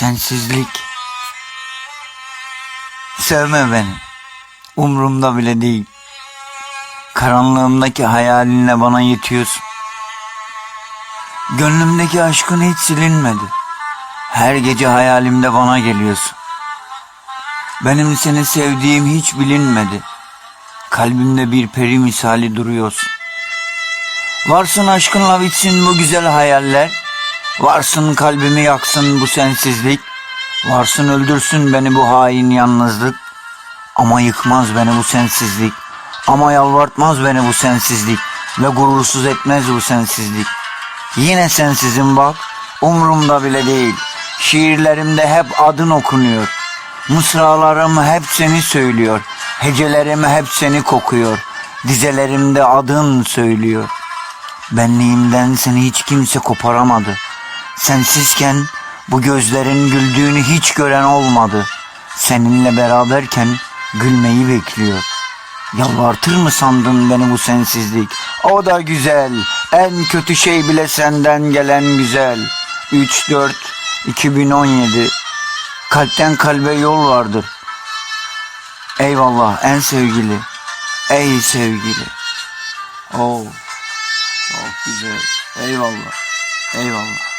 Sensizlik. Sevme beni. Umrumda bile değil. Karanlığımdaki hayalinle bana yetiyorsun. Gönlümdeki aşkın hiç silinmedi. Her gece hayalimde bana geliyorsun. Benim seni sevdiğim hiç bilinmedi. Kalbimde bir peri misali duruyorsun. Varsın aşkınla bitsin bu güzel hayaller. Varsın kalbimi yaksın bu sensizlik. Varsın öldürsün beni bu hain yalnızlık. Ama yıkmaz beni bu sensizlik. Ama yalvartmaz beni bu sensizlik. Ve gurursuz etmez bu sensizlik. Yine sensizim bak. Umrumda bile değil. Şiirlerimde hep adın okunuyor. Mısralarım hep seni söylüyor. Hecelerim hep seni kokuyor. Dizelerimde adın söylüyor. Benliğimden seni hiç kimse koparamadı. Sensizken bu gözlerin güldüğünü hiç gören olmadı. Seninle beraberken gülmeyi bekliyor. Yalvartır mı sandın beni bu sensizlik? O da güzel. En kötü şey bile senden gelen güzel. 3-4 2017 Kalpten kalbe yol vardır. Eyvallah en sevgili. Ey sevgili. Oh. Çok güzel. Eyvallah. Eyvallah.